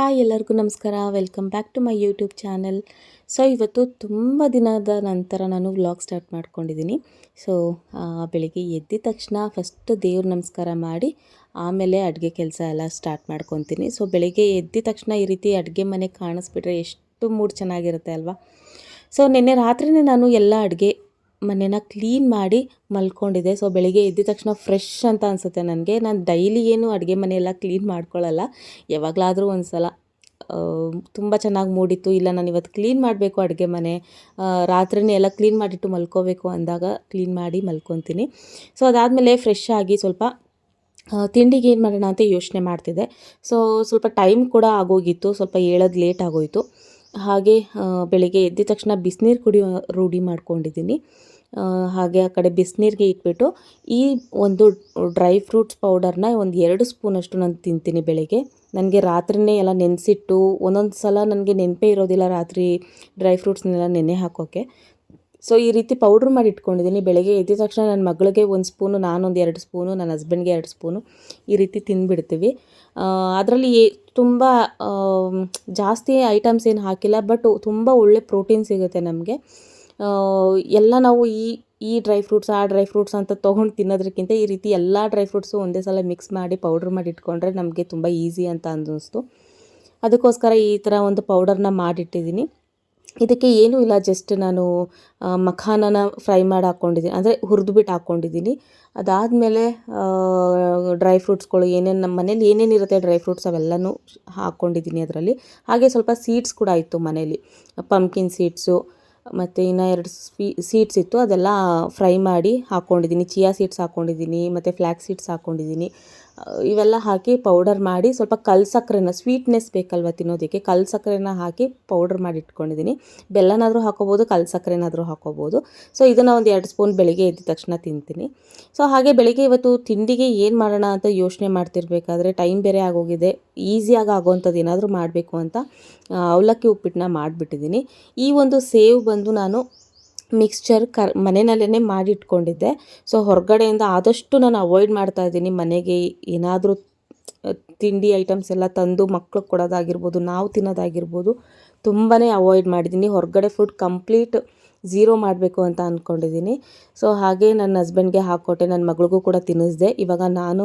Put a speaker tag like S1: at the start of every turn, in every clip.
S1: Hi ಎಲ್ಲರಿಗೂ ನಮಸ್ಕಾರ. Welcome back to my YouTube channel so ಇವತ್ತು ತುಂಬ ದಿನದ ನಂತರ ನಾನು ವ್ಲಾಗ್ ಸ್ಟಾರ್ಟ್ ಮಾಡ್ಕೊಂಡಿದ್ದೀನಿ. ಸೊ ಬೆಳಿಗ್ಗೆ ಎದ್ದಿದ ತಕ್ಷಣ ಫಸ್ಟ್ ದೇವ್ರ ನಮಸ್ಕಾರ ಮಾಡಿ, ಆಮೇಲೆ ಅಡುಗೆ ಕೆಲಸ ಎಲ್ಲ ಸ್ಟಾರ್ಟ್ ಮಾಡ್ಕೊತೀನಿ. ಸೊ ಬೆಳಿಗ್ಗೆ ಎದ್ದಿದ ತಕ್ಷಣ ಈ ರೀತಿ ಅಡುಗೆ ಮನೆ ಕಾಣಿಸ್ಬಿಟ್ರೆ ಎಷ್ಟು ಮೂಡ್ ಚೆನ್ನಾಗಿರುತ್ತೆ ಅಲ್ವಾ? ಸೊ ನಿನ್ನೆ ರಾತ್ರಿನೇ ನಾನು ಎಲ್ಲ ಅಡುಗೆ ಮನೇನ ಕ್ಲೀನ್ ಮಾಡಿ ಮಲ್ಕೊಂಡಿದ್ದೆ. ಸೊ ಬೆಳಿಗ್ಗೆ ಎದ್ದ ತಕ್ಷಣ ಫ್ರೆಶ್ ಅಂತ ಅನಿಸುತ್ತೆ ನನಗೆ. ನಾನು ಡೈಲಿ ಏನು ಅಡುಗೆ ಮನೆಯೆಲ್ಲ ಕ್ಲೀನ್ ಮಾಡ್ಕೊಳ್ಳಲ್ಲ ಯಾವಾಗಲಾದರೂ ಒಂದು ಸಲ ತುಂಬ ಚೆನ್ನಾಗಿ ಮೂಡಿತ್ತು. ಇಲ್ಲ, ನಾನು ಇವತ್ತು ಕ್ಲೀನ್ ಮಾಡಬೇಕು ಅಡುಗೆ ಮನೆ. ರಾತ್ರಿನೇ ಎಲ್ಲ ಕ್ಲೀನ್ ಮಾಡಿಟ್ಟು ಮಲ್ಕೋಬೇಕು ಅಂದಾಗ ಕ್ಲೀನ್ ಮಾಡಿ ಮಲ್ಕೊತೀನಿ. ಸೊ ಅದಾದಮೇಲೆ ಫ್ರೆಶ್ ಆಗಿ ಸ್ವಲ್ಪ ತಿಂಡಿಗೆ ಏನು ಮಾಡೋಣ ಅಂತ ಯೋಚನೆ ಮಾಡ್ತಿದ್ದೆ. ಸೊ ಸ್ವಲ್ಪ ಟೈಮ್ ಕೂಡ ಆಗೋಗಿತ್ತು. ಸ್ವಲ್ಪ ಹೇಳೋದು ಲೇಟ್ ಆಗೋಯಿತು. ಹಾಗೆ ಬೆಳಿಗ್ಗೆ ಎದ್ದ ತಕ್ಷಣ ಬಿಸಿನೀರು ಕುಡಿಯೋ ರೂಢಿ ಮಾಡ್ಕೊಂಡಿದ್ದೀನಿ. ಹಾಗೆ ಆ ಕಡೆ ಬಿಸಿನೀರಿಗೆ ಇಟ್ಬಿಟ್ಟು ಈ ಒಂದು ಡ್ರೈ ಫ್ರೂಟ್ಸ್ ಪೌಡರ್ನ ಒಂದು ಎರಡು ಸ್ಪೂನಷ್ಟು ನಾನು ತಿಂತೀನಿ ಬೆಳಗ್ಗೆ. ನನಗೆ ರಾತ್ರಿನೇ ಎಲ್ಲ ನೆನೆಸಿಟ್ಟು ಒಂದೊಂದು ಸಲ ನನಗೆ ನೆನಪೇ ಇರೋದಿಲ್ಲ ರಾತ್ರಿ ಡ್ರೈ ಫ್ರೂಟ್ಸ್ನೆಲ್ಲ ನೆನೆ ಹಾಕೋಕ್ಕೆ ಸೊ ಈ ರೀತಿ ಪೌಡ್ರ್ ಮಾಡಿ ಇಟ್ಕೊಂಡಿದ್ದೀನಿ. ಬೆಳಗ್ಗೆ ಎದ್ದ ತಕ್ಷಣ ನನ್ನ ಮಗಳಿಗೆ ಒಂದು ಸ್ಪೂನು, ನಾನೊಂದು ಎರಡು ಸ್ಪೂನು, ನನ್ನ ಹಸ್ಬೆಂಡ್ಗೆ ಎರಡು ಸ್ಪೂನು ಈ ರೀತಿ ತಿಂದುಬಿಡ್ತೀವಿ. ಅದರಲ್ಲಿ ತುಂಬ ಜಾಸ್ತಿ ಐಟಮ್ಸ್ ಏನು ಹಾಕಿಲ್ಲ, ಬಟ್ ತುಂಬ ಒಳ್ಳೆ ಪ್ರೋಟೀನ್ ಸಿಗುತ್ತೆ ನಮಗೆ. ಎಲ್ಲ ನಾವು ಈ ಈ ಡ್ರೈ ಫ್ರೂಟ್ಸ್ ಆ ಡ್ರೈ ಫ್ರೂಟ್ಸ್ ಅಂತ ತೊಗೊಂಡು ತಿನ್ನೋದಕ್ಕಿಂತ ಈ ರೀತಿ ಎಲ್ಲ ಡ್ರೈ ಫ್ರೂಟ್ಸು ಒಂದೇ ಸಲ ಮಿಕ್ಸ್ ಮಾಡಿ ಪೌಡ್ರ್ ಮಾಡಿ ಇಟ್ಕೊಂಡ್ರೆ ನಮಗೆ ತುಂಬ ಈಸಿ ಅಂತ ಅನ್ನಿಸ್ತು. ಅದಕ್ಕೋಸ್ಕರ ಈ ಥರ ಒಂದು ಪೌಡರ್ನ ಮಾಡಿಟ್ಟಿದ್ದೀನಿ. ಇದಕ್ಕೆ ಏನೂ ಇಲ್ಲ ಜಸ್ಟ್ ನಾನು ಮಖಾನನ ಫ್ರೈ ಮಾಡಿ ಹಾಕ್ಕೊಂಡಿದ್ದೀನಿ ಅಂದರೆ ಹುರಿದ್ಬಿಟ್ಟು ಹಾಕ್ಕೊಂಡಿದ್ದೀನಿ ಅದಾದಮೇಲೆ ಡ್ರೈ ಫ್ರೂಟ್ಸ್ಗಳು ಏನೇನು ನಮ್ಮ ಮನೇಲಿ ಏನೇನಿರುತ್ತೆ ಡ್ರೈ ಫ್ರೂಟ್ಸ್ ಅವೆಲ್ಲನೂ ಹಾಕ್ಕೊಂಡಿದ್ದೀನಿ ಅದರಲ್ಲಿ. ಹಾಗೆ ಸ್ವಲ್ಪ ಸೀಡ್ಸ್ ಕೂಡ ಇತ್ತು ಮನೇಲಿ. ಪಂಪ್ಕಿನ್ ಸೀಡ್ಸು ಮತ್ತು ಇನ್ನು ಎರಡು ಸ್ವೀ ಸೀಡ್ಸ್ ಇತ್ತು, ಅದೆಲ್ಲ ಫ್ರೈ ಮಾಡಿ ಹಾಕ್ಕೊಂಡಿದ್ದೀನಿ ಚಿಯಾ ಸೀಡ್ಸ್ ಹಾಕ್ಕೊಂಡಿದ್ದೀನಿ ಮತ್ತು ಫ್ಲ್ಯಾಕ್ಸ್ ಸೀಡ್ಸ್ ಹಾಕ್ಕೊಂಡಿದ್ದೀನಿ ಇವೆಲ್ಲ ಹಾಕಿ ಪೌಡರ್ ಮಾಡಿ ಸ್ವಲ್ಪ ಕಲ್ ಸಕ್ಕರೆನ ಸ್ವೀಟ್ನೆಸ್ ಬೇಕಲ್ವ ತಿನ್ನೋದಕ್ಕೆ? ಕಲ್ ಸಕ್ಕರೆನ ಹಾಕಿ ಪೌಡರ್ ಮಾಡಿ ಇಟ್ಕೊಂಡಿದ್ದೀನಿ. ಬೆಲ್ಲನಾದರೂ ಹಾಕೋಬೋದು, ಕಲ್ ಸಕ್ಕರೆನಾದರೂ ಹಾಕೋಬೋದು. ಸೊ ಇದನ್ನು ಒಂದು ಎರಡು ಸ್ಪೂನ್ ಬೆಳಿಗ್ಗೆ ಎದ್ದ ತಕ್ಷಣ ತಿಂತೀನಿ. ಸೊ ಹಾಗೆ ಬೆಳಿಗ್ಗೆ ಇವತ್ತು ತಿಂಡಿಗೆ ಏನು ಮಾಡೋಣ ಅಂತ ಯೋಚನೆ ಮಾಡ್ತಿರ್ಬೇಕಾದ್ರೆ ಟೈಮ್ ಬೇರೆ ಆಗೋಗಿದೆ. ಈಸಿಯಾಗಿ ಆಗೋವಂಥದ್ದು ಏನಾದರೂ ಮಾಡಬೇಕು ಅಂತ ಅವಲಕ್ಕಿ ಉಪ್ಪಿಟ್ಟನ್ನ ಮಾಡಿಬಿಟ್ಟಿದ್ದೀನಿ. ಈ ಒಂದು ಸೇವ್ ಬಂದು ನಾನು ಮಿಕ್ಸ್ಚರ್ ಕ ಮನೆಯಲ್ಲೇ ಮಾಡಿಟ್ಕೊಂಡಿದ್ದೆ. ಸೊ ಹೊರಗಡೆಯಿಂದ ಆದಷ್ಟು ನಾನು ಅವಾಯ್ಡ್ ಮಾಡ್ತಾ ಇದ್ದೀನಿ. ಮನೆಗೆ ಏನಾದರೂ ತಿಂಡಿ ಐಟಮ್ಸ್ ಎಲ್ಲ ತಂದು ಮಕ್ಳಿಗೆ ಕೊಡೋದಾಗಿರ್ಬೋದು, ನಾವು ತಿನ್ನೋದಾಗಿರ್ಬೋದು ತುಂಬಾ ಅವಾಯ್ಡ್ ಮಾಡಿದ್ದೀನಿ. ಹೊರಗಡೆ ಫುಡ್ ಕಂಪ್ಲೀಟ್ ಝೀರೋ ಮಾಡಬೇಕು ಅಂತ ಅಂದ್ಕೊಂಡಿದ್ದೀನಿ ಸೊ ಹಾಗೆ ನನ್ನ ಹಸ್ಬೆಂಡ್ಗೆ ಹಾಕ್ಕೊಟ್ಟೆ ನನ್ನ ಮಗಳಿಗೂ ಕೂಡ ತಿನ್ನಿಸ್ದೆ. ಇವಾಗ ನಾನು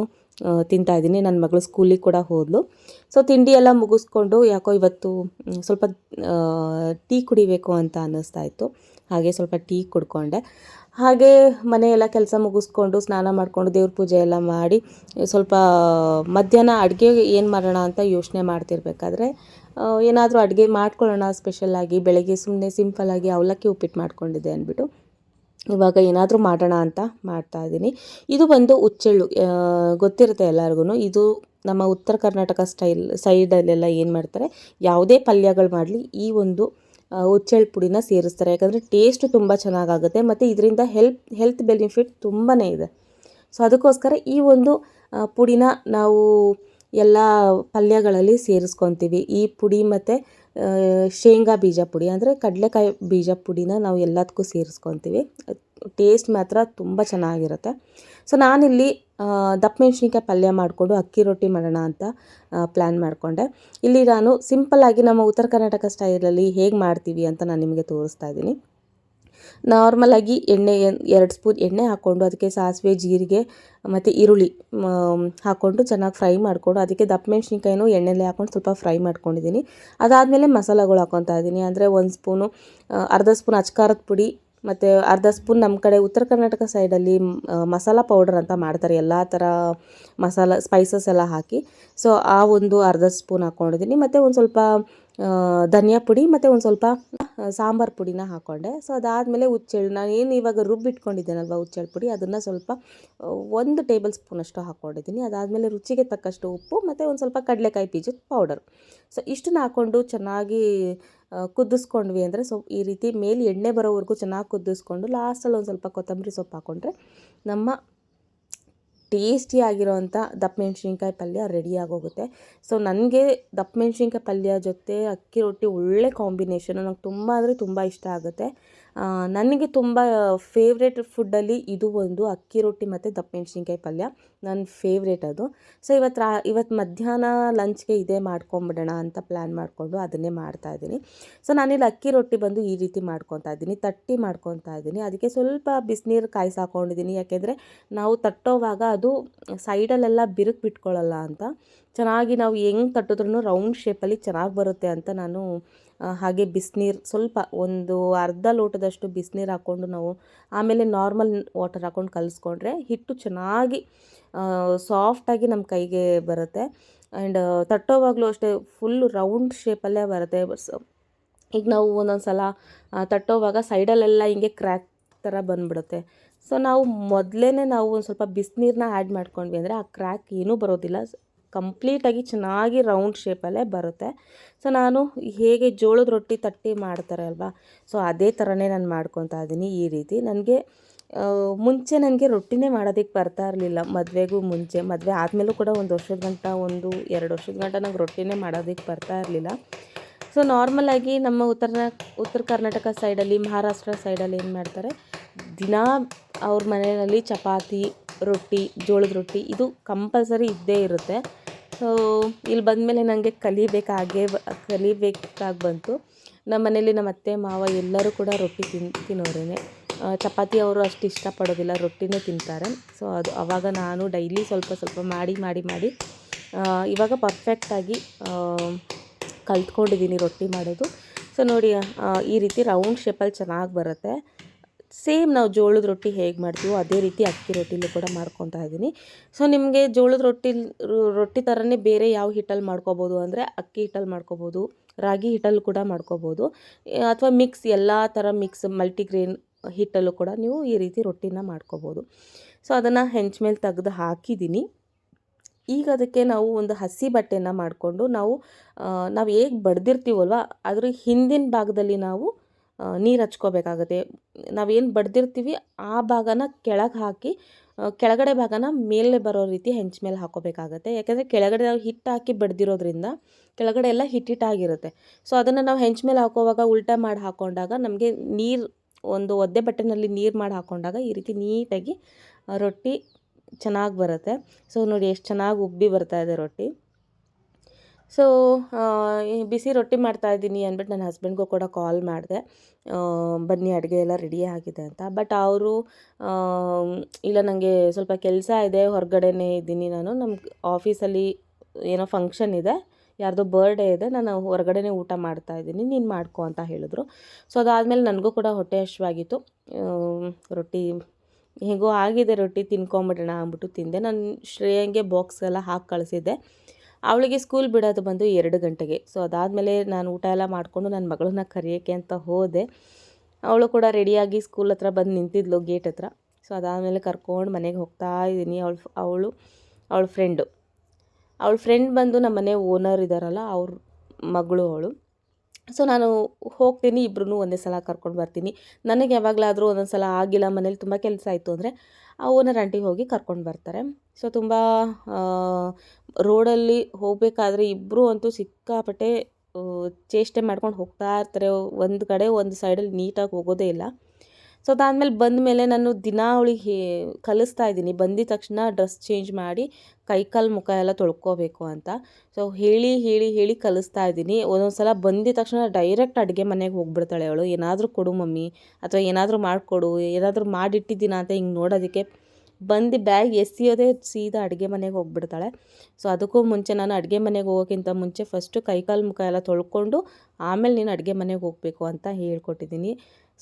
S1: ತಿಂತಾ ಇದ್ದೀನಿ. ನನ್ನ ಮಗಳು ಸ್ಕೂಲಿಗೆ ಕೂಡ ಹೋದಳು ಸೊ ತಿಂಡಿ ಎಲ್ಲ ಮುಗಿಸ್ಕೊಂಡು ಯಾಕೋ ಇವತ್ತು ಸ್ವಲ್ಪ ಟೀ ಕುಡಿಬೇಕು ಅಂತ ಅನ್ನಿಸ್ತಾ ಇತ್ತು. ಹಾಗೆ ಸ್ವಲ್ಪ ಟೀ ಕುಡ್ಕೊಂಡೆ. ಹಾಗೆ ಮನೆಯೆಲ್ಲ ಕೆಲಸ ಮುಗಿಸ್ಕೊಂಡು ಸ್ನಾನ ಮಾಡಿಕೊಂಡು ದೇವ್ರ ಪೂಜೆ ಎಲ್ಲ ಮಾಡಿ ಸ್ವಲ್ಪ ಮಧ್ಯಾಹ್ನ ಅಡುಗೆ ಏನು ಮಾಡೋಣ ಅಂತ ಯೋಚನೆ ಮಾಡ್ತಿರ್ಬೇಕಾದ್ರೆ ಏನಾದರೂ ಅಡುಗೆ ಮಾಡ್ಕೊಳ್ಳೋಣ ಸ್ಪೆಷಲ್ಲಾಗಿ ಬೆಳಗ್ಗೆ ಸುಮ್ಮನೆ ಸಿಂಪಲ್ಲಾಗಿ ಅವಲಕ್ಕಿ ಉಪ್ಪಿಟ್ಟು ಮಾಡ್ಕೊಂಡಿದ್ದೆ ಅಂದ್ಬಿಟ್ಟು ಇವಾಗ ಏನಾದರೂ ಮಾಡೋಣ ಅಂತ ಮಾಡ್ತಾ ಇದ್ದೀನಿ. ಇದು ಬಂದು ಉಚ್ಚೆಳ್ಳು ಗೊತ್ತಿರುತ್ತೆ ಎಲ್ಲರಿಗೂ ಇದು ನಮ್ಮ ಉತ್ತರ ಕರ್ನಾಟಕ ಸ್ಟೈಲ್ ಸೈಡಲ್ಲೆಲ್ಲ ಏನು ಮಾಡ್ತಾರೆ, ಯಾವುದೇ ಪಲ್ಯಗಳು ಮಾಡಲಿ ಈ ಒಂದು ಹುಚ್ಚೆಳ್ಳು ಪುಡಿನ ಸೇರಿಸ್ತಾರೆ. ಯಾಕಂದರೆ ಟೇಸ್ಟು ತುಂಬ ಚೆನ್ನಾಗಾಗುತ್ತೆ ಮತ್ತು ಇದರಿಂದ ಹೆಲ್ತ್ ಹೆಲ್ತ್ ಬೆನಿಫಿಟ್ ತುಂಬಾ ಇದೆ. ಸೊ ಅದಕ್ಕೋಸ್ಕರ ಈ ಒಂದು ಪುಡಿನ ನಾವು ಎಲ್ಲ ಪಲ್ಯಗಳಲ್ಲಿ ಸೇರಿಸ್ಕೊತೀವಿ. ಈ ಪುಡಿ ಮತ್ತು ಶೇಂಗಾ ಬೀಜ ಪುಡಿ ಅಂದರೆ ಕಡಲೆಕಾಯಿ ಬೀಜ ಪುಡಿನ ನಾವು ಎಲ್ಲದಕ್ಕೂ ಸೇರಿಸ್ಕೊತೀವಿ. ಟೇಸ್ಟ್ ಮಾತ್ರ ತುಂಬ ಚೆನ್ನಾಗಿರುತ್ತೆ. ಸೊ, ನಾನಿಲ್ಲಿ ದಪ್ಪ ಮೆಣಸಿನ್ಕಾಯಿ ಪಲ್ಯ ಮಾಡಿಕೊಂಡು ಅಕ್ಕಿ ರೊಟ್ಟಿ ಮಾಡೋಣ ಅಂತ ಪ್ಲ್ಯಾನ್ ಮಾಡಿಕೊಂಡೆ. ಇಲ್ಲಿ ನಾನು ಸಿಂಪಲ್ಲಾಗಿ ನಮ್ಮ ಉತ್ತರ ಕರ್ನಾಟಕ ಸ್ಟೈಲಲ್ಲಿ ಹೇಗೆ ಮಾಡ್ತೀವಿ ಅಂತ ನಾನು ನಿಮಗೆ ತೋರಿಸ್ತಾ ಇದ್ದೀನಿ. ನಾರ್ಮಲಾಗಿ ಎಣ್ಣೆ, ಎರಡು ಸ್ಪೂನ್ ಎಣ್ಣೆ ಹಾಕ್ಕೊಂಡು ಅದಕ್ಕೆ ಸಾಸಿವೆ, ಜೀರಿಗೆ ಮತ್ತು ಈರುಳ್ಳಿ ಹಾಕ್ಕೊಂಡು ಚೆನ್ನಾಗಿ ಫ್ರೈ ಮಾಡಿಕೊಂಡು ಅದಕ್ಕೆ ದಪ್ಪ ಮೆಣಸಿನ್ಕಾಯಿನೂ ಎಣ್ಣೆಲೆ ಹಾಕ್ಕೊಂಡು ಸ್ವಲ್ಪ ಫ್ರೈ ಮಾಡ್ಕೊಂಡಿದ್ದೀನಿ. ಅದಾದಮೇಲೆ ಮಸಾಲೆಗಳು ಹಾಕ್ಕೊತಾ ಇದ್ದೀನಿ. ಅಂದರೆ ಒಂದು ಸ್ಪೂನು ಅರ್ಧ ಸ್ಪೂನ್ ಅಚ್ಕಾರದ ಪುಡಿ ಮತ್ತು ಅರ್ಧ ಸ್ಪೂನ್ ನಮ್ಮ ಕಡೆ ಉತ್ತರ ಕರ್ನಾಟಕ ಸೈಡಲ್ಲಿ ಮಸಾಲ ಪೌಡರ್ ಅಂತ ಮಾಡ್ತಾರೆ. ಎಲ್ಲ ಥರ ಮಸಾಲ ಸ್ಪೈಸಸ್ ಎಲ್ಲ ಹಾಕಿ. ಸೊ ಆ ಒಂದು ಅರ್ಧ ಸ್ಪೂನ್ ಹಾಕ್ಕೊಂಡಿದ್ದೀನಿ ಮತ್ತು ಒಂದು ಸ್ವಲ್ಪ ಧನಿಯಾ ಪುಡಿ, ಮತ್ತು ಒಂದು ಸ್ವಲ್ಪ ಸಾಂಬಾರು ಪುಡಿನ ಹಾಕ್ಕೊಂಡೆ ಸೊ ಅದಾದಮೇಲೆ ಹುಚ್ಚೆಳ್ಳು ನಾನು ಏನು ಇವಾಗ ರುಬ್ಬಿಟ್ಕೊಂಡಿದ್ದೇನಲ್ವ ಹುಚ್ಚೆಳ್ಳು ಪುಡಿ, ಅದನ್ನು ಸ್ವಲ್ಪ ಒಂದು ಟೇಬಲ್ ಸ್ಪೂನ್ ಅಷ್ಟು ಹಾಕ್ಕೊಂಡಿದ್ದೀನಿ ಅದಾದಮೇಲೆ ರುಚಿಗೆ ತಕ್ಕಷ್ಟು ಉಪ್ಪು, ಮತ್ತು ಒಂದು ಸ್ವಲ್ಪ ಕಡಲೆಕಾಯಿ ಬೀಜದ ಪೌಡರ್ ಸೊ ಇಷ್ಟನ್ನ ಹಾಕ್ಕೊಂಡು ಚೆನ್ನಾಗಿ ಕುದಿಸ್ಕೊಂಡ್ವಿ ಅಂದರೆ ಸೊ, ಈ ರೀತಿ ಮೇಲೆ ಎಣ್ಣೆ ಬರೋವರೆಗೂ ಚೆನ್ನಾಗಿ ಕುದಿಸ್ಕೊಂಡು ಲಾಸ್ಟಲ್ಲಿ ಒಂದು ಸ್ವಲ್ಪ ಕೊತ್ತಂಬರಿ ಸೊಪ್ಪು ಹಾಕ್ಕೊಂಡ್ರೆ ನಮ್ಮ ಟೇಸ್ಟಿಯಾಗಿರೋವಂಥ ದಪ್ಪ ಮೆಣಸಿನ್ಕಾಯಿ ಪಲ್ಯ ರೆಡಿಯಾಗೋಗುತ್ತೆ ಸೊ, ನನಗೆ ದಪ್ಪ ಮೆಣಸಿನ್ಕಾಯಿ ಪಲ್ಯ ಜೊತೆ ಅಕ್ಕಿ ರೊಟ್ಟಿ ಒಳ್ಳೆ ಕಾಂಬಿನೇಷನು, ನಂಗೆ ತುಂಬ ಅಂದರೆ ತುಂಬ ಇಷ್ಟ ಆಗುತ್ತೆ. ನನಗೆ ತುಂಬ ಫೇವ್ರೇಟ್ ಫುಡ್ಡಲ್ಲಿ ಇದು ಒಂದು ಅಕ್ಕಿ ರೊಟ್ಟಿ ಮತ್ತು ದಪ್ಪ ಮೆಣಸಿನ್ಕಾಯಿ ಪಲ್ಯ. ನನ್ನ ಫೇವ್ರೇಟ್ ಅದು. ಸೊ ಇವತ್ತು ರಾ, ಇವತ್ತು ಮಧ್ಯಾಹ್ನ ಲಂಚ್ಗೆ ಇದೇ ಮಾಡ್ಕೊಂಬಿಡೋಣ ಅಂತ ಪ್ಲ್ಯಾನ್ ಮಾಡಿಕೊಂಡು ಅದನ್ನೇ ಮಾಡ್ತಾ ಇದ್ದೀನಿ. ಸೊ ನಾನಿಲ್ಲಿ ಅಕ್ಕಿ ರೊಟ್ಟಿ ಬಂದು ಈ ರೀತಿ ಮಾಡ್ಕೊತಾ ಇದ್ದೀನಿ. ತಟ್ಟಿ ಮಾಡ್ಕೊತಾ ಇದ್ದೀನಿ. ಅದಕ್ಕೆ ಸ್ವಲ್ಪ ಬಿಸಿನೀರು ಕಾಯಿಸಾಕೊಂಡಿದ್ದೀನಿ. ಯಾಕೆಂದರೆ ನಾವು ತಟ್ಟೋವಾಗ ಅದು ಸೈಡಲ್ಲೆಲ್ಲ ಬಿರುಕು ಬಿಟ್ಕೊಳ್ಳಲ್ಲ ಅಂತ. ಚೆನ್ನಾಗಿ ನಾವು ಹೆಂಗೆ ತಟ್ಟಿದ್ರೂ ರೌಂಡ್ ಶೇಪಲ್ಲಿ ಚೆನ್ನಾಗಿ ಬರುತ್ತೆ ಅಂತ ನಾನು ಹಾಗೆ ಬಿಸಿನೀರು ಸ್ವಲ್ಪ ಒಂದು ಅರ್ಧ ಲೋಟದಷ್ಟು ಬಿಸಿನೀರು ಹಾಕ್ಕೊಂಡು ನಾವು ಆಮೇಲೆ ನಾರ್ಮಲ್ ವಾಟರ್ ಹಾಕ್ಕೊಂಡು ಕಲಿಸ್ಕೊಂಡ್ರೆ ಹಿಟ್ಟು ಚೆನ್ನಾಗಿ ಸಾಫ್ಟಾಗಿ ನಮ್ಮ ಕೈಗೆ ಬರುತ್ತೆ. ಆ್ಯಂಡ್ ತಟ್ಟೋವಾಗಲೂ ಅಷ್ಟೇ ಫುಲ್ ರೌಂಡ್ ಶೇಪಲ್ಲೇ ಬರುತ್ತೆ. ಬಸ್, ಈಗ ನಾವು ಒಂದೊಂದು ಸಲ ತಟ್ಟೋವಾಗ ಸೈಡಲ್ಲೆಲ್ಲ ಹಿಂಗೆ ಕ್ರ್ಯಾಕ್ ಥರ ಬಂದ್ಬಿಡುತ್ತೆ. ಸೊ ನಾವು ಮೊದಲೇ ನಾವು ಒಂದು ಸ್ವಲ್ಪ ಬಿಸಿನೀರನ್ನ ಆ್ಯಡ್ ಮಾಡ್ಕೊಂಡ್ವಿ ಅಂದರೆ ಆ ಕ್ರ್ಯಾಕ್ ಏನೂ ಬರೋದಿಲ್ಲ. ಕಂಪ್ಲೀಟಾಗಿ ಚೆನ್ನಾಗಿ ರೌಂಡ್ ಶೇಪಲ್ಲೇ ಬರುತ್ತೆ. ಸೊ ನಾನು ಹೇಗೆ ಜೋಳದ ರೊಟ್ಟಿ ತಟ್ಟಿ ಮಾಡ್ತಾರೆ ಅಲ್ವಾ? ಸೊ ಅದೇ ಥರನೇ ನಾನು ಮಾಡ್ಕೊತಾ ಇದ್ದೀನಿ ಈ ರೀತಿ. ನನಗೆ ಮುಂಚೆ ನನಗೆ ರೊಟ್ಟಿನೇ ಮಾಡೋದಕ್ಕೆ ಬರ್ತಾ ಇರಲಿಲ್ಲ. ಮದುವೆಗೂ ಮುಂಚೆ. ಮದುವೆ ಆದಮೇಲೂ ಕೂಡ ಒಂದು ವರ್ಷದ ಗಂಟ, ಒಂದು, ಎರಡು ವರ್ಷದ ಗಂಟ ನಂಗೆ ರೊಟ್ಟಿನೇ ಮಾಡೋದಕ್ಕೆ ಬರ್ತಾ ಇರಲಿಲ್ಲ. ಸೊ ನಾರ್ಮಲಾಗಿ ನಮ್ಮ ಉತ್ತರ ಉತ್ತರ ಕರ್ನಾಟಕ ಸೈಡಲ್ಲಿ, ಮಹಾರಾಷ್ಟ್ರ ಸೈಡಲ್ಲಿ ಏನು ಮಾಡ್ತಾರೆ? ದಿನ ಅವ್ರ ಮನೆಯಲ್ಲಿ ಚಪಾತಿ, ರೊಟ್ಟಿ, ಜೋಳದ ರೊಟ್ಟಿ, ಇದು ಕಂಪಲ್ಸರಿ ಇದ್ದೇ ಇರುತ್ತೆ. ಸೊ ಇಲ್ಲಿ ಬಂದಮೇಲೆ ನನಗೆ ಕಲಿಬೇಕಾಗೆ ಕಲಿಬೇಕಾಗಿ ಬಂತು. ನಮ್ಮ ಮನೇಲಿ ನಮ್ಮ ಅತ್ತೆ, ಮಾವ ಎಲ್ಲರೂ ಕೂಡ ರೊಟ್ಟಿ ತಿನ್ ತಿನ್ನೋರೇ ಚಪಾತಿ ಅವರು ಅಷ್ಟು ಇಷ್ಟಪಡೋದಿಲ್ಲ, ರೊಟ್ಟಿನೇ ತಿಂತಾರೆ. ಸೊ ಅದು ಆವಾಗ ನಾನು ಡೈಲಿ ಸ್ವಲ್ಪ ಸ್ವಲ್ಪ ಮಾಡಿ ಮಾಡಿ ಮಾಡಿ ಇವಾಗ ಪರ್ಫೆಕ್ಟಾಗಿ ಕಲ್ತ್ಕೊಂಡಿದ್ದೀನಿ ರೊಟ್ಟಿ ಮಾಡೋದು. ಸೊ ನೋಡಿ ಈ ರೀತಿ ರೌಂಡ್ ಶೇಪಲ್ಲಿ ಚೆನ್ನಾಗಿ ಬರುತ್ತೆ. ಸೇಮ್ ನಾವು ಜೋಳದ ರೊಟ್ಟಿ ಹೇಗೆ ಮಾಡ್ತೀವೋ ಅದೇ ರೀತಿ ಅಕ್ಕಿ ರೊಟ್ಟಿಲೂ ಕೂಡ ಮಾಡ್ಕೊತಾ ಇದ್ದೀನಿ. ಸೊ ನಿಮಗೆ ಜೋಳದ ರೊಟ್ಟಿ ರೊಟ್ಟಿ ಥರನೇ ಬೇರೆ ಯಾವ ಹಿಟ್ಟಲ್ಲಿ ಮಾಡ್ಕೋಬೋದು ಅಂದರೆ ಅಕ್ಕಿ ಹಿಟ್ಟಲ್ಲಿ ಮಾಡ್ಕೋಬೋದು, ರಾಗಿ ಹಿಟ್ಟಲ್ಲಿ ಕೂಡ ಮಾಡ್ಕೋಬೋದು. ಅಥವಾ ಮಿಕ್ಸ್ ಎಲ್ಲ ಥರ ಮಿಕ್ಸ್ ಮಲ್ಟಿಗ್ರೇನ್ ಹಿಟ್ಟಲ್ಲೂ ಕೂಡ ನೀವು ಈ ರೀತಿ ರೊಟ್ಟಿನ ಮಾಡ್ಕೋಬೋದು. ಸೊ ಅದನ್ನು ಹೆಂಚ ಮೇಲೆ ತೆಗೆದು ಹಾಕಿದ್ದೀನಿ. ಈಗ ಅದಕ್ಕೆ ನಾವು ಒಂದು ಹಸಿ ಬಟ್ಟೆನ ಮಾಡಿಕೊಂಡು ನಾವು ನಾವು ಹೇಗೆ ಬಡ್ದಿರ್ತೀವಲ್ವ, ಅದ್ರ ಹಿಂದಿನ ಭಾಗದಲ್ಲಿ ನಾವು ನೀರು ಹಚ್ಕೋಬೇಕಾಗುತ್ತೆ. ನಾವೇನು ಬಡ್ದಿರ್ತೀವಿ, ಆ ಭಾಗನ ಕೆಳಗೆ ಹಾಕಿ ಕೆಳಗಡೆ ಭಾಗನ ಮೇಲೆ ಬರೋ ರೀತಿ ಹೆಂಚ್ ಮೇಲೆ ಹಾಕೋಬೇಕಾಗತ್ತೆ. ಯಾಕೆಂದರೆ ಕೆಳಗಡೆ ನಾವು ಹಿಟ್ಟು ಹಾಕಿ ಬಡ್ದಿರೋದ್ರಿಂದ ಕೆಳಗಡೆ ಎಲ್ಲ ಹಿಟ್ಟಿಟ್ಟಾಗಿರುತ್ತೆ ಸೊ ಅದನ್ನು ನಾವು ಹೆಂಚ್ ಮೇಲೆ ಹಾಕೋವಾಗ ಉಲ್ಟಾ ಮಾಡಿ ಹಾಕೊಂಡಾಗ ನಮಗೆ ನೀರು, ಒಂದು ಒದ್ದೆ ಬಟ್ಟೆನಲ್ಲಿ ನೀರು ಮಾಡಿ ಹಾಕೊಂಡಾಗ ಈ ರೀತಿ ನೀಟಾಗಿ ರೊಟ್ಟಿ ಚೆನ್ನಾಗಿ ಬರುತ್ತೆ. ಸೊ ನೋಡಿ ಎಷ್ಟು ಚೆನ್ನಾಗಿ ಉಬ್ಬಿ ಬರ್ತಾ ಇದೆ ರೊಟ್ಟಿ. ಸೊ ಬಿಸಿ ರೊಟ್ಟಿ ಮಾಡ್ತಾ ಇದ್ದೀನಿ ಅಂದ್ಬಿಟ್ಟು ನನ್ನ ಹಸ್ಬೆಂಡ್ಗೂ ಕೂಡ ಕಾಲ್ ಮಾಡಿದೆ. ಬನ್ನಿ ಅಡುಗೆ ಎಲ್ಲ ರೆಡಿ ಆಗಿದೆ ಅಂತ. ಬಟ್ ಅವರು ಇಲ್ಲ ನನಗೆ ಸ್ವಲ್ಪ ಕೆಲಸ ಇದೆ, ಹೊರಗಡೆನೇ ಇದ್ದೀನಿ ನಾನು. ನಮ್ಮ ಆಫೀಸಲ್ಲಿ ಏನೋ ಫಂಕ್ಷನ್ ಇದೆ, ಯಾರ್ದೋ ಬರ್ಡೇ ಇದೆ, ನಾನು ಹೊರಗಡೆನೇ ಊಟ ಮಾಡ್ತಾ ಇದ್ದೀನಿ, ನೀನು ಮಾಡ್ಕೊ ಅಂತ ಹೇಳಿದ್ರು. ಸೊ ಅದಾದಮೇಲೆ ನನಗೂ ಕೂಡ ಹೊಟ್ಟೆ ಹಶ್ವಾಗಿತ್ತು ರೊಟ್ಟಿ, ಹೇಗೋ ಆಗಿದೆ ರೊಟ್ಟಿ, ತಿನ್ಕೊಂಬಿಡೋಣ ಅಂದ್ಬಿಟ್ಟು ತಿಂದೆ. ನಾನು ಶ್ರೇಯಂಗೆ ಬಾಕ್ಸ್ ಎಲ್ಲ ಹಾಕಿ ಕಳಿಸಿದ್ದೆ. ಅವಳಿಗೆ ಸ್ಕೂಲ್ ಬಿಡೋದು ಬಂದು ಎರಡು ಗಂಟೆಗೆ. ಸೊ ಅದಾದಮೇಲೆ ನಾನು ಊಟ ಎಲ್ಲ ಮಾಡಿಕೊಂಡು ನನ್ನ ಮಗಳನ್ನ ಕರೆಯೋಕ್ಕೆ ಅಂತ ಹೋದೆ. ಅವಳು ಕೂಡ ರೆಡಿಯಾಗಿ ಸ್ಕೂಲ್ ಹತ್ರ ಬಂದು ನಿಂತಿದ್ಲು ಗೇಟ್ ಹತ್ರ. ಸೊ ಅದಾದಮೇಲೆ ಕರ್ಕೊಂಡು ಮನೆಗೆ ಹೋಗ್ತಾ ಇದ್ದೀನಿ ಅವಳು ಅವಳು, ಅವಳ ಫ್ರೆಂಡು ಅವಳ ಫ್ರೆಂಡ್ ಬಂದು ನಮ್ಮ ಮನೆ ಓನರ್ ಇದ್ದಾರಲ್ಲ ಅವ್ರ ಮಗಳು ಅವಳು. ಸೊ ನಾನು ಹೋಗ್ತೀನಿ ಇಬ್ಬರೂ ಒಂದೇ ಸಲ ಕರ್ಕೊಂಡು ಬರ್ತೀನಿ. ನನಗೆ ಯಾವಾಗಲಾದರೂ ಒಂದೊಂದು ಸಲ ಆಗಿಲ್ಲ, ಮನೇಲಿ ತುಂಬ ಕೆಲಸ ಆಯಿತು ಅಂದರೆ ಆ ಓನರ್ ಆಂಟಿ ಹೋಗಿ ಕರ್ಕೊಂಡು ಬರ್ತಾರೆ. ಸೊ ತುಂಬ ರೋಡಲ್ಲಿ ಹೋಗಬೇಕಾದ್ರೆ ಇಬ್ಬರು ಅಂತೂ ಸಿಕ್ಕಾಪಟ್ಟೆ ಚೇಷ್ಟೆ ಮಾಡ್ಕೊಂಡು ಹೋಗ್ತಾ ಇರ್ತಾರೆ. ಒಂದು ಕಡೆ, ಒಂದು ಸೈಡಲ್ಲಿ ನೀಟಾಗಿ ಹೋಗೋದೇ ಇಲ್ಲ. ಸೊ ಅದಾದಮೇಲೆ ಬಂದ ಮೇಲೆ ನಾನು ದಿನ ಅವಳಿಗೆ ಕಲಿಸ್ತಾ ಇದ್ದೀನಿ. ಬಂದಿದ ತಕ್ಷಣ ಡ್ರೆಸ್ ಚೇಂಜ್ ಮಾಡಿ ಕೈ ಕಾಲು ಮುಖ ಎಲ್ಲ ತೊಳ್ಕೊಬೇಕು ಅಂತ. ಸೊ ಹೇಳಿ ಹೇಳಿ ಹೇಳಿ ಕಲಿಸ್ತಾ ಇದ್ದೀನಿ. ಒಂದೊಂದು ಸಲ ಬಂದಿದ ತಕ್ಷಣ ಡೈರೆಕ್ಟ್ ಅಡುಗೆ ಮನೆಗೆ ಹೋಗ್ಬಿಡ್ತಾಳೆ ಅವಳು. ಏನಾದರೂ ಕೊಡು ಮಮ್ಮಿ. ಅಥವಾ ಏನಾದರೂ ಮಾಡಿಕೊಡು. ಏನಾದರೂ ಮಾಡಿಟ್ಟಿದ್ದೀನ ಅಂತ ಹಿಂಗೆ ನೋಡೋದಕ್ಕೆ ಬಂದು ಬ್ಯಾಗ್ ಎಸೆಯೋದೇ ಸೀದಾ ಅಡುಗೆ ಮನೆಗೆ ಹೋಗ್ಬಿಡ್ತಾಳೆ. ಸೊ ಅದಕ್ಕೂ ಮುಂಚೆ ನಾನು ಅಡುಗೆ ಮನೆಗೆ ಹೋಗೋಕ್ಕಿಂತ ಮುಂಚೆ ಫಸ್ಟು ಕೈಕಾಲು ಮುಖ ಎಲ್ಲ ತೊಳ್ಕೊಂಡು ಆಮೇಲೆ ನೀನು ಅಡುಗೆ ಮನೆಗೆ ಹೋಗಬೇಕು ಅಂತ ಹೇಳ್ಕೊಟ್ಟಿದ್ದೀನಿ.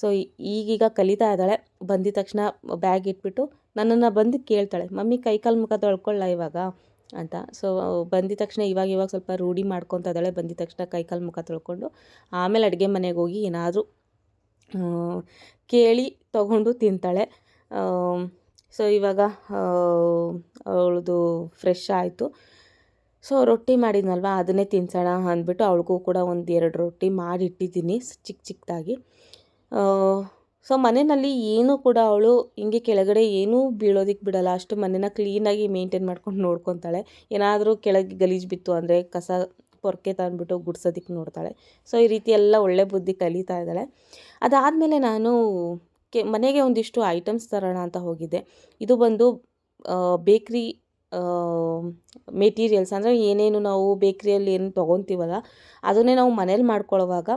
S1: ಸೊ ಈಗೀಗ ಕಲಿತಾ ಇದ್ದಾಳೆ. ಬಂದಿದ ತಕ್ಷಣ ಬ್ಯಾಗ್ ಇಟ್ಬಿಟ್ಟು ನನ್ನನ್ನು ಬಂದು ಕೇಳ್ತಾಳೆ, ಮಮ್ಮಿ, ಕೈ ಕಾಲು ಮುಖ ತೊಳ್ಕೊಳ್ಳ ಇವಾಗ? ಅಂತ. ಸೊ ಬಂದಿದ ತಕ್ಷಣ ಇವಾಗ ಇವಾಗ ಸ್ವಲ್ಪ ರೂಢಿ ಮಾಡ್ಕೊತಾ ಇದ್ದಾಳೆ. ಬಂದಿದ ತಕ್ಷಣ ಕೈ ಕಾಲು ಮುಖ ತೊಳ್ಕೊಂಡು ಆಮೇಲೆ ಅಡುಗೆ ಮನೆಗೆ ಹೋಗಿ ಏನಾದರೂ ಕೇಳಿ ತಗೊಂಡು ತಿಂತಾಳೆ. ಸೊ ಇವಾಗ ಅವಳದು ಫ್ರೆಶ್ ಆಯಿತು. ಸೊ ರೊಟ್ಟಿ ಮಾಡಿದ್ನಲ್ವ? ಅದನ್ನೇ ತಿನ್ಸೋಣ ಅಂದ್ಬಿಟ್ಟು ಅವಳಿಗೂ ಕೂಡ ಒಂದು ಎರಡು ರೊಟ್ಟಿ ಮಾಡಿ ಇಟ್ಟಿದ್ದೀನಿ, ಸ್- ಚಿಕ್ಕ ಚಿಕ್ಕದಾಗಿ ಸೊ ಮನೆಯಲ್ಲಿ ಏನೂ ಕೂಡ ಅವಳು ಹಿಂಗೆ ಕೆಳಗಡೆ ಏನೂ ಬೀಳೋದಕ್ಕೆ ಬಿಡಲ್ಲ. ಅಷ್ಟು ಮನೇನ ಕ್ಲೀನಾಗಿ ಮೇಂಟೈನ್ ಮಾಡ್ಕೊಂಡು ನೋಡ್ಕೊತಾಳೆ. ಏನಾದರೂ ಕೆಳಗೆ ಗಲೀಜು ಬಿತ್ತು ಅಂದರೆ ಕಸ ಪೊರ್ಕೆ ತಂದ್ಬಿಟ್ಟು ಗುಡ್ಸೋದಕ್ಕೆ ನೋಡ್ತಾಳೆ. ಸೊ ಈ ರೀತಿ ಎಲ್ಲ ಒಳ್ಳೆ ಬುದ್ಧಿ ಕಲಿತಾ ಇದ್ದಾಳೆ. ಅದಾದಮೇಲೆ ನಾನು ಕೆ, ಮನೆಗೆ ಒಂದಿಷ್ಟು ಐಟಮ್ಸ್ ತರೋಣ ಅಂತ ಹೋಗಿದ್ದೆ. ಇದು ಬಂದು ಬೇಕ್ರಿ ಮೆಟೀರಿಯಲ್ಸ್ ಅಂದರೆ ಏನೇನು ನಾವು ಬೇಕ್ರಿಯಲ್ಲಿ ಏನು ತೊಗೊತೀವಲ್ಲ, ಅದನ್ನೇ ನಾವು ಮನೇಲಿ ಮಾಡ್ಕೊಳ್ಳೋವಾಗ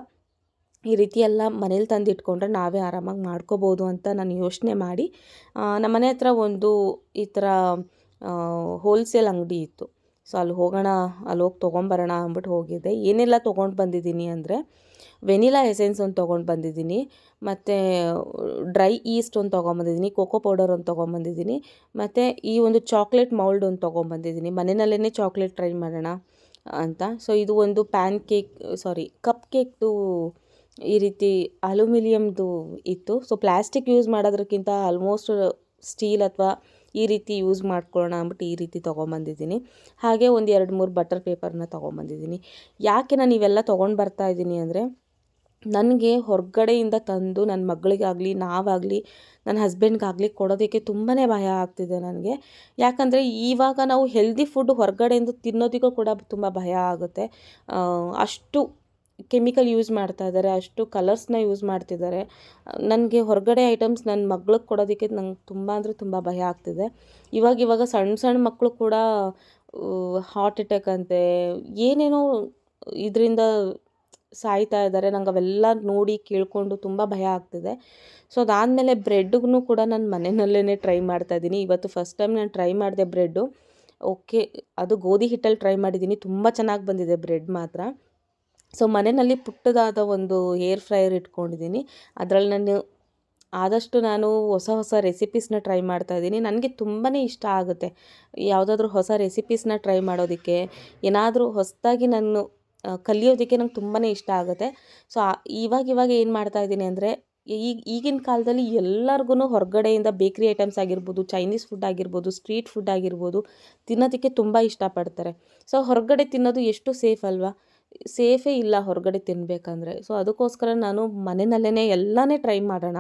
S1: ಈ ರೀತಿ ಎಲ್ಲ ಮನೇಲಿ ತಂದಿಟ್ಕೊಂಡ್ರೆ ನಾವೇ ಆರಾಮಾಗಿ ಮಾಡ್ಕೋಬೋದು ಅಂತ ನಾನು ಯೋಚನೆ ಮಾಡಿ ನಮ್ಮ ಮನೆ ಹತ್ರ ಒಂದು ಈ ಥರ ಹೋಲ್ಸೇಲ್ ಅಂಗಡಿ ಇತ್ತು. ಸೊ, ಅಲ್ಲಿ ಹೋಗೋಣ, ಅಲ್ಲಿ ಹೋಗಿ ತೊಗೊಂಬರೋಣ ಅಂದ್ಬಿಟ್ಟು ಹೋಗಿದ್ದೆ. ಏನೆಲ್ಲ ತೊಗೊಂಡು ಬಂದಿದ್ದೀನಿ ಅಂದರೆ, ವೆನಿಲಾ ಎಸೆನ್ಸ್ ಒಂದು ತೊಗೊಂಡು ಬಂದಿದ್ದೀನಿ, ಮತ್ತು, ಡ್ರೈ ಈಸ್ಟ್ ಒಂದು ತೊಗೊಂಬಂದಿದ್ದೀನಿ ಕೋಕೋ ಪೌಡರ್ ಒಂದು ತೊಗೊಂಬಂದಿದ್ದೀನಿ ಮತ್ತು ಈ ಒಂದು ಚಾಕ್ಲೇಟ್ ಮೌಲ್ಡ್ ಒಂದು ತೊಗೊಂಬಂದಿದ್ದೀನಿ ಮನೆಯಲ್ಲೇ ಚಾಕ್ಲೇಟ್ ಟ್ರೈ ಮಾಡೋಣ ಅಂತ. ಸೊ, ಇದು ಒಂದು ಪ್ಯಾನ್ ಕೇಕ್, ಸಾರಿ, ಕಪ್ ಕೇಕ್ದು ಈ ರೀತಿ ಅಲ್ಯೂಮಿನಿಯಮ್ದು ಇತ್ತು. ಸೊ ಪ್ಲ್ಯಾಸ್ಟಿಕ್ ಯೂಸ್ ಮಾಡೋದಕ್ಕಿಂತ ಆಲ್ಮೋಸ್ಟ್ ಸ್ಟೀಲ್ ಅಥವಾ ಈ ರೀತಿ ಯೂಸ್ ಮಾಡ್ಕೊಳ್ಳೋಣ ಅಂದ್ಬಿಟ್ಟು ಈ ರೀತಿ ತೊಗೊಂಬಂದಿದ್ದೀನಿ. ಹಾಗೆ ಒಂದು ಎರಡು ಮೂರು ಬಟರ್ ಪೇಪರ್ನ ತೊಗೊಂಬಂದಿದ್ದೀನಿ. ಯಾಕೆ ನಾನು ಇವೆಲ್ಲ ತೊಗೊಂಡು ಬರ್ತಾ ಇದ್ದೀನಿ ಅಂದರೆ, ನನಗೆ ಹೊರಗಡೆಯಿಂದ ತಂದು ನನ್ನ ಮಗಳಿಗಾಗಲಿ, ನಾವಾಗಲಿ ನನ್ನ ಹಸ್ಬೆಂಡ್ಗಾಗಲಿ ಕೊಡೋದಕ್ಕೆ ತುಂಬಾ ಭಯ ಆಗ್ತಿದೆ ನನಗೆ. ಯಾಕಂದರೆ ಇವಾಗ ನಾವು ಹೆಲ್ದಿ ಫುಡ್ ಹೊರಗಡೆಯಿಂದ ತಿನ್ನೋದಕ್ಕೂ ಕೂಡ ತುಂಬ ಭಯ ಆಗುತ್ತೆ. ಅಷ್ಟು ಕೆಮಿಕಲ್ ಯೂಸ್ ಮಾಡ್ತಾ ಇದ್ದಾರೆ, ಅಷ್ಟು ಕಲರ್ಸ್ನ ಯೂಸ್ ಮಾಡ್ತಿದ್ದಾರೆ. ನನಗೆ ಹೊರಗಡೆ ಐಟಮ್ಸ್ ನನ್ನ ಮಗ್ಳಿಗೆ ಕೊಡೋದಕ್ಕೆ ನಂಗೆ ತುಂಬ ಅಂದರೆ ತುಂಬ ಭಯ ಆಗ್ತಿದೆ. ಇವಾಗ ಇವಾಗ ಸಣ್ಣ ಸಣ್ಣ ಮಕ್ಕಳು ಕೂಡ ಹಾರ್ಟ್ ಅಟ್ಯಾಕ್ ಅಂತೆ, ಏನೇನೋ ಇದರಿಂದ ಸಾಯ್ತಾ ಇದ್ದಾರೆ. ನಂಗೆ ಅವೆಲ್ಲ ನೋಡಿ ಕೇಳಿಕೊಂಡು ತುಂಬ ಭಯ ಆಗ್ತಿದೆ. ಸೊ ಅದಾದಮೇಲೆ ಬ್ರೆಡ್ಗೂ ಕೂಡ ನಾನು ಮನೆಯಲ್ಲೇ ಟ್ರೈ ಮಾಡ್ತಾ ಇದ್ದೀನಿ. ಇವತ್ತು ಫಸ್ಟ್ ಟೈಮ್ ನಾನು ಟ್ರೈ ಮಾಡಿದೆ ಬ್ರೆಡ್ಡು. ಓಕೆ, ಅದು ಗೋಧಿ ಹಿಟ್ಟಲ್ಲಿ ಟ್ರೈ ಮಾಡಿದ್ದೀನಿ. ತುಂಬ ಚೆನ್ನಾಗಿ ಬಂದಿದೆ ಬ್ರೆಡ್ ಮಾತ್ರ. ಸೊ ಮನೆಯಲ್ಲಿ ಪುಟ್ಟದಾದ ಒಂದು ಏರ್ ಫ್ರೈಯರ್ ಇಟ್ಕೊಂಡಿದ್ದೀನಿ. ಅದರಲ್ಲಿ ನಾನು ಆದಷ್ಟು ನಾನು ಹೊಸ ಹೊಸ ರೆಸಿಪೀಸ್ನ ಟ್ರೈ ಮಾಡ್ತಾ ಇದ್ದೀನಿ. ನನಗೆ ತುಂಬಾ ಇಷ್ಟ ಆಗುತ್ತೆ. ಯಾವುದಾದ್ರೂ ಹೊಸ ರೆಸಿಪೀಸ್ನ ಟ್ರೈ ಮಾಡೋದಕ್ಕೆ, ಏನಾದರೂ ಹೊಸದಾಗಿ ನಾನು ಕಲಿಯೋದಕ್ಕೆ ನಂಗೆ ತುಂಬಾ ಇಷ್ಟ ಆಗುತ್ತೆ. ಸೊ ಇವಾಗ ಇವಾಗ ಏನು ಮಾಡ್ತಾ ಇದ್ದೀನಿ ಅಂದರೆ ಈಗ ಈಗಿನ ಕಾಲದಲ್ಲಿ ಎಲ್ಲರಿಗೂ ಹೊರಗಡೆಯಿಂದ ಬೇಕ್ರಿ ಐಟಮ್ಸ್ ಆಗಿರ್ಬೋದು ಚೈನೀಸ್ ಫುಡ್ ಆಗಿರ್ಬೋದು ಸ್ಟ್ರೀಟ್ ಫುಡ್ ಆಗಿರ್ಬೋದು, ತಿನ್ನೋದಕ್ಕೆ ತುಂಬ ಇಷ್ಟಪಡ್ತಾರೆ. ಸೊ, ಹೊರಗಡೆ ತಿನ್ನೋದು ಎಷ್ಟು ಸೇಫ್ ಅಲ್ವಾ? ಸೇಫೇ ಇಲ್ಲ ಹೊರಗಡೆ ತಿನ್ನಬೇಕಂದ್ರೆ ಸೊ ಅದಕ್ಕೋಸ್ಕರ ನಾನು ಮನೆಯಲ್ಲೇ ಎಲ್ಲನೇ ಟ್ರೈ ಮಾಡೋಣ.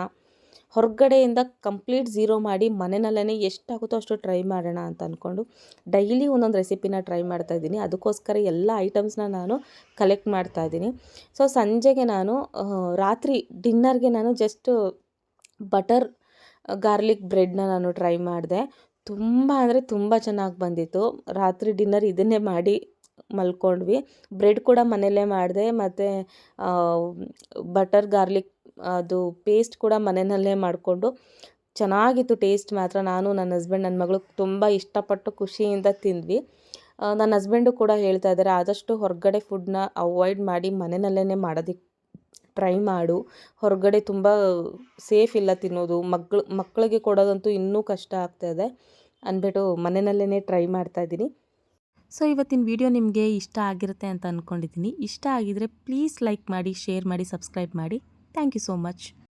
S1: ಹೊರಗಡೆಯಿಂದ ಕಂಪ್ಲೀಟ್ ಝೀರೋ ಮಾಡಿ ಮನೆಯಲ್ಲೇ ಎಷ್ಟಾಗುತ್ತೋ ಅಷ್ಟು ಟ್ರೈ ಮಾಡೋಣ ಅಂತ ಅಂದ್ಕೊಂಡು ಡೈಲಿ ಒಂದೊಂದು ರೆಸಿಪಿನ ಟ್ರೈ ಮಾಡ್ತಾ ಇದ್ದೀನಿ. ಅದಕ್ಕೋಸ್ಕರ ಎಲ್ಲ ಐಟಮ್ಸ್ನ ನಾನು ಕಲೆಕ್ಟ್ ಮಾಡ್ತಾ ಇದ್ದೀನಿ. ಸೊ ಸಂಜೆಗೆ ನಾನು ರಾತ್ರಿ ಡಿನ್ನರ್ಗೆ ನಾನು ಜಸ್ಟ್ ಬಟರ್ ಗಾರ್ಲಿಕ್ ಬ್ರೆಡ್ನ ನಾನು ಟ್ರೈ ಮಾಡಿದೆ. ತುಂಬ ಅಂದರೆ ತುಂಬ ಚೆನ್ನಾಗಿ ಬಂದಿತ್ತು. ರಾತ್ರಿ ಡಿನ್ನರ್ ಇದನ್ನೇ ಮಾಡಿ ಮಲ್ಕೊಂಡ್ವಿ. ಬ್ರೆಡ್ ಕೂಡ ಮನೆಯಲ್ಲೇ ಮಾಡಿದೆ. ಮತ್ತು ಬಟರ್ ಗಾರ್ಲಿಕ್, ಅದು ಪೇಸ್ಟ್ ಕೂಡ ಮನೆಯಲ್ಲೇ ಮಾಡಿಕೊಂಡು ಚೆನ್ನಾಗಿತ್ತು ಟೇಸ್ಟ್ ಮಾತ್ರ. ನಾನು, ನನ್ನ ಹಸ್ಬೆಂಡ್, ನನ್ನ ಮಗಳು ತುಂಬ ಇಷ್ಟಪಟ್ಟು ಖುಷಿಯಿಂದ ತಿಂದ್ವಿ. ನನ್ನ ಹಸ್ಬೆಂಡು ಕೂಡ ಹೇಳ್ತಾ ಇದ್ದಾರೆ, ಆದಷ್ಟು ಹೊರಗಡೆ ಫುಡ್ನ ಅವಾಯ್ಡ್ ಮಾಡಿ ಮನೆಯಲ್ಲೇ ಮಾಡೋದಕ್ಕೆ ಟ್ರೈ ಮಾಡು. ಹೊರಗಡೆ ತುಂಬ ಸೇಫ್ ಇಲ್ಲ ತಿನ್ನೋದು. ಮಕ್ಳು ಮಕ್ಕಳಿಗೆ ಕೊಡೋದಂತೂ ಇನ್ನೂ ಕಷ್ಟ ಆಗ್ತಾಯಿದೆ ಅಂದ್ಬಿಟ್ಟು ಮನೆಯಲ್ಲೇ ಟ್ರೈ ಮಾಡ್ತಾಯಿದ್ದೀನಿ ಸೊ, ಇವತ್ತಿನ ವಿಡಿಯೋ ನಿಮಗೆ ಇಷ್ಟ ಆಗಿರುತ್ತೆ ಅಂತ ಅಂದ್ಕೊಂಡಿದ್ದೀನಿ ಇಷ್ಟ ಆಗಿದರೆ ಪ್ಲೀಸ್ ಲೈಕ್ ಮಾಡಿ, ಶೇರ್ ಮಾಡಿ, ಸಬ್ಸ್ಕ್ರೈಬ್ ಮಾಡಿ. Thank you so much.